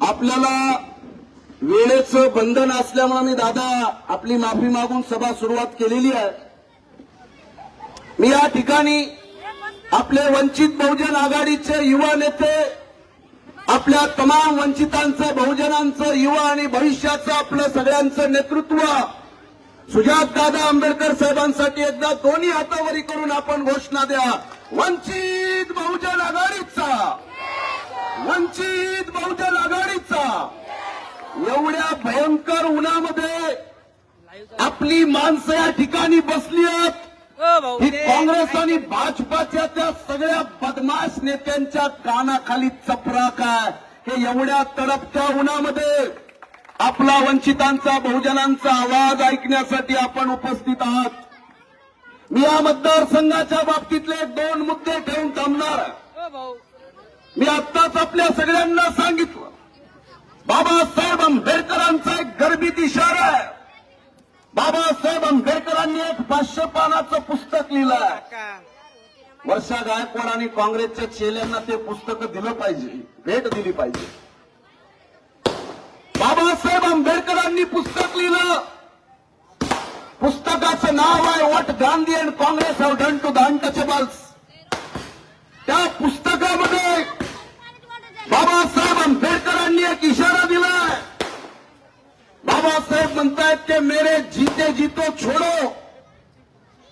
आपल्याला वेळेचं बंधन असल्यामुळे मी दादा आपली माफी मागून सभा सुरुवात केलेली आहे. मी या ठिकाणी आपले वंचित बहुजन आघाडीचे युवा नेते आपल्या तमाम वंचितांचं बहुजनांचं युवा आणि भविष्याचं आपलं सगळ्यांचं नेतृत्व. सुजात दादा आंबेडकर साहेबांसाठी एकदा दोन्ही हातावरी करून आपण घोषणा द्या. वंचित बहुजन आघाडीचा. वंचित बहुजन आघाडीचा. एवढ्या भयंकर उन्हामध्ये आपली माणसं या ठिकाणी बसली आहेत. ही काँग्रेस आणि भाजपाच्या त्या सगळ्या बदमाश नेत्यांच्या कानाखाली चपरा काय हे एवढ्या तडपत्या उन्हामध्ये आपला वंचितांचा बहुजनांचा आवाज ऐकण्यासाठी आपण उपस्थित आहात. मी या मतदारसंघाच्या बाबतीतले दोन मुद्दे ठेवून थांबणार मी आत्ताच आपल्या सगळ्यांना सांगितलं. बाबासाहेब आंबेडकरांचा एक गर्भित इशारा आहे. बाबासाहेब आंबेडकरांनी एक पाचशे पानाचं पुस्तक लिहिलं आहे. वर्षा गायकवाड आणि काँग्रेसच्या चेल्यांना ते पुस्तक दिलं पाहिजे भेट दिली पाहिजे. बाबासाहेब आंबेडकरांनी पुस्तक लिहिलं. पुस्तकाचं नाव आहे what Gandhi and Congress have done to the untouchables त्या पुस्तकामध्ये बाबासाहेब आंबेडकरांनी एक इशारा दिलाय. बाबासाहेब म्हणतायत की मेरे जीते जीतो छोड़ो.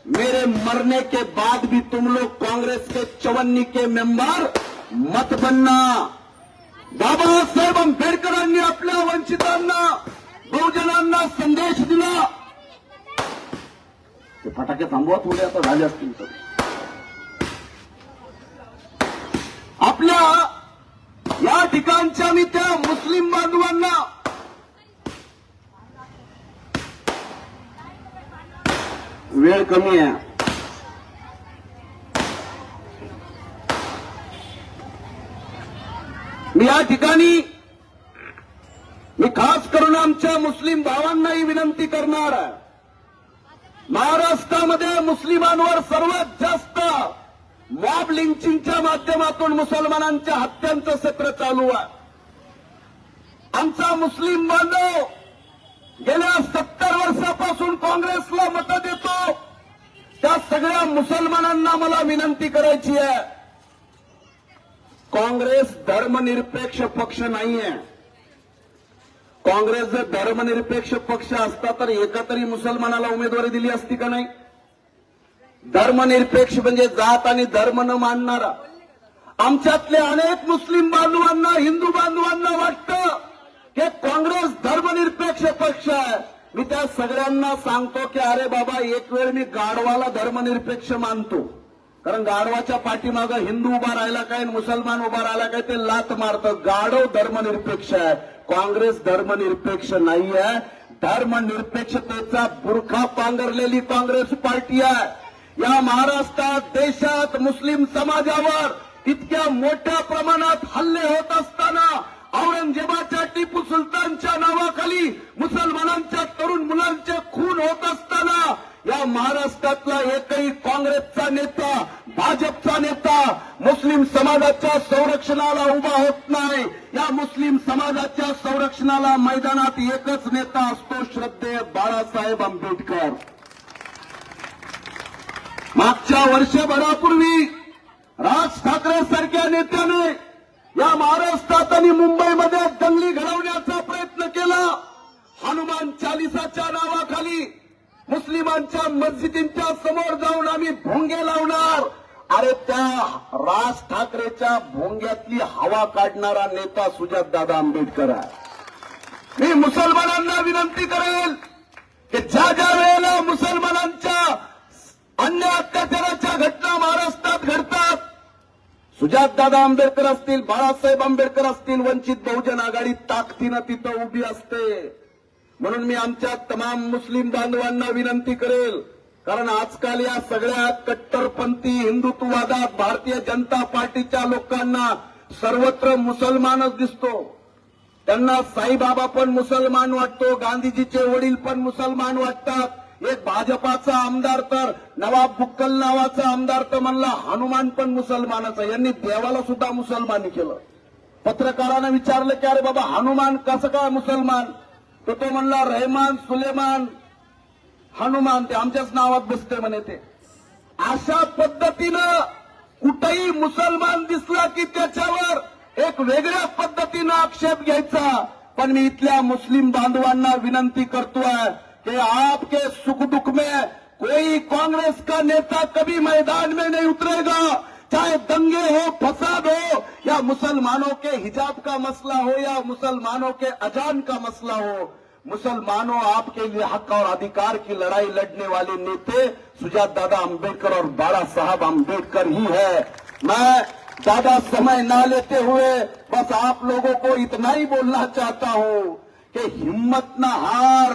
मेरे मरने के बाद भी तुम लोग कांग्रेस के चवन्नी के मेंबर मत बनना. बाबासाहेब आंबेडकरांनी आपल्या वंचितांना बहुजनांना संदेश दिला. ते फटाके थांबवा थोडे आता झाले असतील तर. आपल्या ठिकाणच्या मी त्या मुस्लिम बांधवांना वेळ कमी आहे. मी या ठिकाणी मी खास करून आमच्या मुस्लिम भावांनाही विनंती करणार महाराष्ट्रामध्ये मुस्लिमांवर सर्वात जास्त मॉब लिंचिंगच्या माध्यमातून मुसलमानांच्या हत्यांचं सत्र चालू आहे. आमचा मुस्लिम बांधव गेल्या सत्तर वर्षापासून काँग्रेसला मतं देतो. त्या सगळ्या मुसलमानांना मला विनंती करायची आहे. काँग्रेस धर्मनिरपेक्ष पक्ष नाहीये. काँग्रेस जर धर्मनिरपेक्ष पक्ष असता तर एका तरी मुसलमानाला उमेदवारी दिली असती का नाही? धर्मनिरपेक्ष म्हणजे जात आणि धर्म न मानणारा. आमच्यातले अनेक मुस्लिम बांधवांना हिंदू बांधवांना वाटतं की काँग्रेस धर्मनिरपेक्ष पक्ष आहे. मी त्या सगळ्यांना सांगतो की अरे बाबा एक वेळ मी गाढवाला धर्मनिरपेक्ष मानतो. कारण गाढवाच्या पाठीमागं हिंदू उभा राहिला काय मुसलमान उभा राहिला काय ते लात मारतं. गाढव धर्मनिरपेक्ष आहे. काँग्रेस धर्मनिरपेक्ष नाही आहे धर्मनिरपेक्षतेचा बुरखा पांघरलेली काँग्रेस पार्टी आहे. या महाराष्ट्रात देशात मुस्लिम समाजावर इतक्या मोठ्या प्रमाणात हल्ले होत असताना औरंगजेबाच्या टिपू सुलतानच्या नावाखाली मुसलमानांच्या तरुण मुलांचे खून होत असताना या महाराष्ट्रातला एकही काँग्रेसचा नेता भाजपचा नेता मुस्लिम समाजाच्या संरक्षणाला उभा होत नाही. या मुस्लिम समाजाच्या संरक्षणाला मैदानात एकच नेता असतो श्रद्धेय बाळासाहेब आंबेडकर. मागच्या वर्षभरापूर्वी राज ठाकरे सारख्या नेत्याने या महाराष्ट्रात आणि मुंबईमध्ये दंगली घडवण्याचा प्रयत्न केला. हनुमान चालिसाच्या नावाखाली मुस्लिमांच्या मस्जिदींच्या समोर जाऊन आम्ही भोंगे लावणार. अरे त्या राज ठाकरेच्या भोंग्यातली हवा काढणारा नेता सुजात दादा आंबेडकर आहे. मी मुसलमानांना विनंती करेल की ज्या ज्या वेळेला मुसलमानांना सुजातदादा आंबेडकर असतील बाळासाहेब आंबेडकर असतील वंचित बहुजन आघाडी ताकदीनं तिथं उभी असते. म्हणून मी आमच्या तमाम मुस्लिम बांधवांना विनंती करेल कारण आजकाल या सगळ्या कट्टरपंथी हिंदुत्ववादात भारतीय जनता पार्टीच्या लोकांना सर्वत्र मुसलमानच दिसतो. त्यांना साईबाबा पण मुसलमान वाटतो गांधीजीचे वडील पण मुसलमान वाटतात. एक भाजपाचा आमदार तर नवाब बुक्कल नावाचा आमदार तर म्हणला हनुमान पण मुसलमानाचा यांनी देवाला सुद्धा मुसलमानी केलं. पत्रकारानं विचारलं की अरे बाबा हनुमान कसं काय मुसलमान? तर तो म्हणला रहमान सुलेमान हनुमान ते आमच्याच नावात बसते म्हणे ते. अशा पद्धतीनं कुठेही मुसलमान दिसला की त्याच्यावर एक वेगळ्या पद्धतीनं आक्षेप घ्यायचा. पण मी इथल्या मुस्लिम बांधवांना विनंती करतोय कि आपके सुख दुख में कोई कांग्रेस का नेता कभी मैदान में नहीं उतरेगा। चाहे दंगे हो, फसाद हो, या मुसलमानों के हिजाब का मसला हो, या मुसलमानों के अजान का मसला हो, मुसलमानों आपके लिए हक और अधिकार की लड़ाई लड़ने वाले नेता सुजात दादा अंबेडकर और बाला साहब अंबेडकर ही है। मैं ज़्यादा समय ना लेते हुए बस आप लोगों को इतना ही बोलना चाहता हूँ कि हिम्मत ना हार।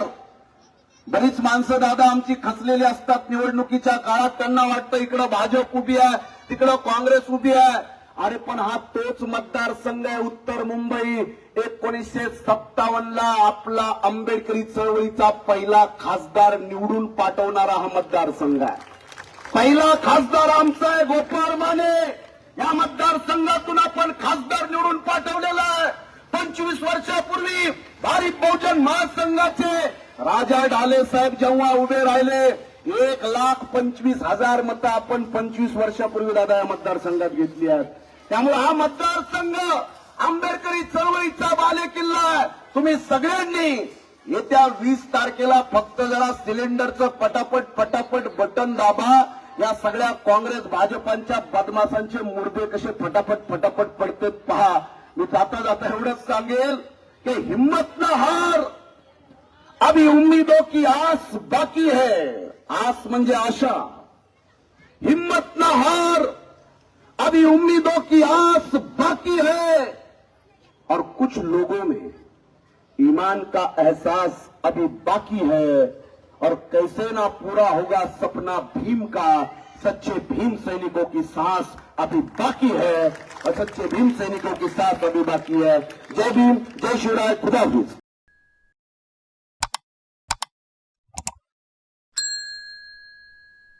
बरीच माणसं दादा आमची खचलेली असतात. निवडणुकीच्या काळात त्यांना वाटतं इकडं भाजप उभी आहे तिकडं काँग्रेस उभी आहे. अरे पण हा तोच मतदारसंघ आहे उत्तर मुंबई. एकोणीसशे सत्तावन्नला आपला आंबेडकरी चळवळीचा पहिला खासदार निवडून पाठवणारा हा मतदारसंघ आहे. पहिला खासदार आमचा आहे गोपाळ माने. या मतदारसंघातून आपण खासदार निवडून पाठवलेला आहे. पंचवीस वर्षापूर्वी भारी बहुजन महासंघाचे राजा ढाले साहेब जेव्हा उभे राहिले एक लाख पंचवीस हजार मतं आपण पंचवीस वर्षापूर्वी दादा या मतदारसंघात घेतली आहेत. त्यामुळे हा मतदारसंघ आंबेडकरी चळवळीचा बाले किल्ला आहे. तुम्ही सगळ्यांनी येत्या वीस तारखेला फक्त जरा सिलेंडरचं पटापट पटापट बटन दाबा. या सगळ्या काँग्रेस भाजपांच्या बदमाशांचे मुर्दे कसे फटाफट फटाफट पडतात पहा. मी जाता जाता एवढंच सांगेल की हिम्मत न हार अभी उम्मीदों की आस बाकी है। आस म्हणजे आशा। हिम्मत ना हार अभी उम्मीदों की आस बाकी है। और कुछ लोगों में ईमान का एहसास अभी बाकी है। और कैसे ना पूरा होगा सपना भीम का सच्चे भीम सैनिकों की सांस अभी बाकी है। और सच्चे भीम सैनिकों की सांस अभी बाकी है। जय भीम जय शिवराय खुदा हाफिज।